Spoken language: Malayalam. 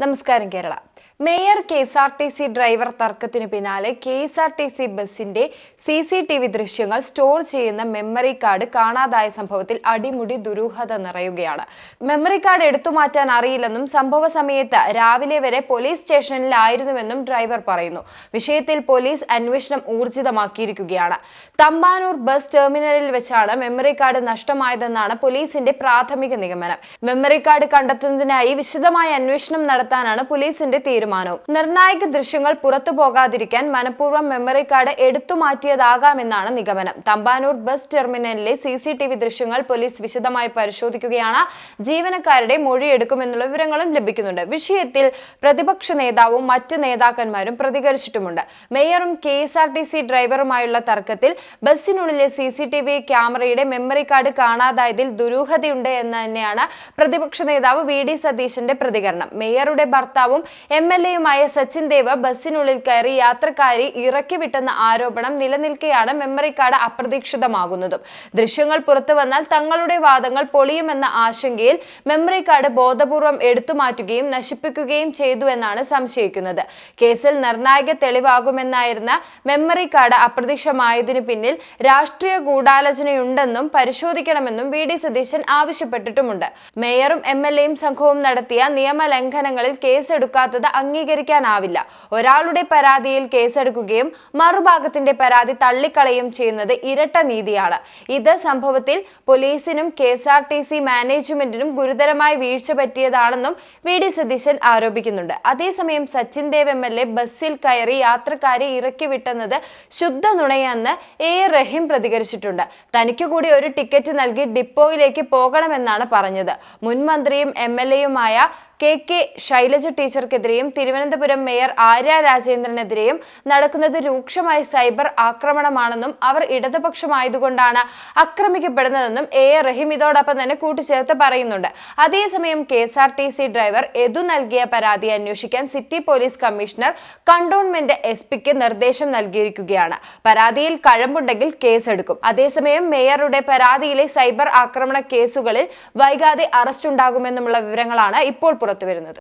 നമസ്കാരം Kerala. Mayor K S R T C driver തർക്കത്തിന് പിന്നാലെ K S R T C ബസിന്റെ സി സി ടി വി ദൃശ്യങ്ങൾ സ്റ്റോർ ചെയ്യുന്ന മെമ്മറി കാർഡ് കാണാതായ സംഭവത്തിൽ അടിമുടി ദുരൂഹത നിറയുകയാണ്. മെമ്മറി കാർഡ് എടുത്തുമാറ്റാൻ അറിയില്ലെന്നും സംഭവ സമയത്ത് രാവിലെ വരെ പോലീസ് സ്റ്റേഷനിലായിരുന്നുവെന്നും ഡ്രൈവർ പറയുന്നു. വിഷയത്തിൽ പോലീസ് അന്വേഷണം ഊർജിതമാക്കിയിരിക്കുകയാണ്. തമ്പാനൂർ ബസ് ടെർമിനലിൽ വെച്ചാണ് മെമ്മറി കാർഡ് നഷ്ടമായതെന്നാണ് പോലീസിന്റെ പ്രാഥമിക നിഗമനം. മെമ്മറി കാർഡ് കണ്ടെത്തുന്നതിനായി വിശദമായ അന്വേഷണം നടത്താനാണ് പോലീസിന്റെ തീരുമാനവും നിർണായക ദൃശ്യങ്ങൾ പുറത്തു പോകാതിരിക്കാൻ മനഃപൂർവം മെമ്മറി കാർഡ് എടുത്തു മാറ്റിയതാകാമെന്നാണ് നിഗമനം. തമ്പാനൂർ ബസ് ടെർമിനലിലെ സി സി ടി വി ദൃശ്യങ്ങൾ പോലീസ് വിശദമായി പരിശോധിക്കുകയാണ്. ജീവനക്കാരുടെ മൊഴിയെടുക്കുമെന്നുള്ള വിവരങ്ങളും ലഭിക്കുന്നുണ്ട്. വിഷയത്തിൽ പ്രതിപക്ഷ നേതാവും മറ്റ് നേതാക്കന്മാരും പ്രതികരിച്ചിട്ടുമുണ്ട്. മേയറും K S R T C ഡ്രൈവറുമായുള്ള തർക്കത്തിൽ ബസ്സിനുള്ളിലെ സി സി ടി വി ക്യാമറയുടെ മെമ്മറി കാർഡ് കാണാതായതിൽ ദുരൂഹതയുണ്ട് എന്ന് തന്നെയാണ് പ്രതിപക്ഷ നേതാവ് വി ഡി സതീശന്റെ പ്രതികരണം. മേയറുടെ ഭർത്താവും എം എൽ എയുമായ സച്ചിൻ ദേവ് ബസ്സിനുള്ളിൽ കയറി യാത്രക്കാരെ ഇറക്കിവിട്ടെന്ന ആരോപണം നിലനിൽക്കെയാണ് മെമ്മറി കാർഡ് അപ്രതീക്ഷിതമാകുന്നതും. ദൃശ്യങ്ങൾ പുറത്തു വന്നാൽ തങ്ങളുടെ വാദങ്ങൾ പൊളിയുമെന്ന ആശങ്കയിൽ മെമ്മറി കാർഡ് ബോധപൂർവം എടുത്തുമാറ്റുകയും നശിപ്പിക്കുകയും ചെയ്തു എന്നാണ് സംശയിക്കുന്നത്. കേസിൽ നിർണായക തെളിവാകുമെന്നായിരുന്ന മെമ്മറി കാർഡ് അപ്രത്യക്ഷമായതിനു പിന്നിൽ രാഷ്ട്രീയ ഗൂഢാലോചനയുണ്ടെന്നും പരിശോധിക്കണമെന്നും വി ഡി സതീശൻ ആവശ്യപ്പെട്ടിട്ടുമുണ്ട്. മേയറും എം എൽ എയും സംഘവും നടത്തിയ നിയമലംഘനങ്ങളിൽ കേസെടുക്കാത്തത് അംഗീകരിക്കാനാവില്ല. ഒരാളുടെ പരാതിയിൽ കേസെടുക്കുകയും മറുഭാഗത്തിന്റെ പരാതി തള്ളിക്കളയും ചെയ്യുന്നത് ഇരട്ട നീതിയാണ്. ഇത് സംഭവത്തിൽ പോലീസിനും K S R T C മാനേജ്മെന്റിനും ഗുരുതരമായി വീഴ്ച പറ്റിയതാണെന്നും വി ഡി സതീശൻ ആരോപിക്കുന്നുണ്ട്. അതേസമയം Sachin Dev M L A ബസ്സിൽ കയറി യാത്രക്കാരെ ഇറക്കി വിട്ടെന്നത് ശുദ്ധ നുണയെന്ന് എ റഹീം പ്രതികരിച്ചിട്ടുണ്ട്. തനിക്ക് കൂടി ഒരു ടിക്കറ്റ് നൽകി ഡിപ്പോയിലേക്ക് പോകണമെന്നാണ് പറഞ്ഞത്. മുൻമന്ത്രിയും എം എൽ എയുമായ കെ കെ ശൈലജ ടീച്ചർക്കെതിരെയും തിരുവനന്തപുരം മേയർ ആര്യ രാജേന്ദ്രനെതിരെയും നടക്കുന്നത് രൂക്ഷമായ സൈബർ ആക്രമണമാണെന്നും അവർ ഇടതുപക്ഷമായതുകൊണ്ടാണ് ആക്രമിക്കപ്പെടുന്നതെന്നും എ എ റഹീം ഇതോടൊപ്പം തന്നെ കൂട്ടിച്ചേർത്ത് പറയുന്നുണ്ട്. അതേസമയം K S R T C driver എതു നൽകിയ പരാതി അന്വേഷിക്കാൻ city police commissioner cantonment S പിക്ക് നിർദ്ദേശം നൽകിയിരിക്കുകയാണ്. പരാതിയിൽ കഴമ്പുണ്ടെങ്കിൽ കേസെടുക്കും. അതേസമയം മേയറുടെ പരാതിയിലെ സൈബർ ആക്രമണ കേസുകളിൽ വൈകാതെ അറസ്റ്റ് ഉണ്ടാകുമെന്നുമുള്ള വിവരങ്ങളാണ് ഇപ്പോൾ പുറത്തുവരുന്നത്.